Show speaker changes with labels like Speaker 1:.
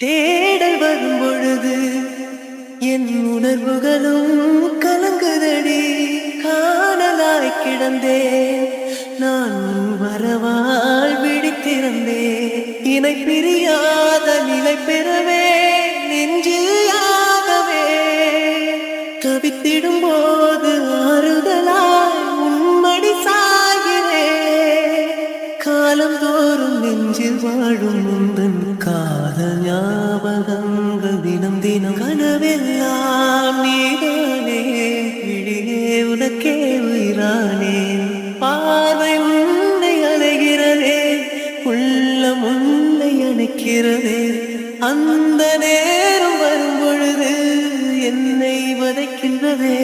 Speaker 1: தேடல் வரும் பொழுது என் உணர்வுகளும் கலங்குதடி. காணலாய் கிடந்தேன் நான் உன் வரவால் விழித்திருந்தேன். இணை பிரியாத நிலை பெறவே நெஞ்சிலாகவே கவித்திடும் போது ஆறுதலாய் உன்மடி சாகிறேன் காலந்தோறும் நெஞ்சில் வாழும் முந்தன் கால காதல் ஞாபகங்கள் தினம் தினம் கனவெல்லாம் நீதானே? விழியே உனக்கே உயிரானே? பார்வை உன்னை அலைகிறதே உள்ளம் உன்னை அணைக்கிறதே. அந்த நேரம் வரும் பொழுது என்னை வதைக்கின்றதே.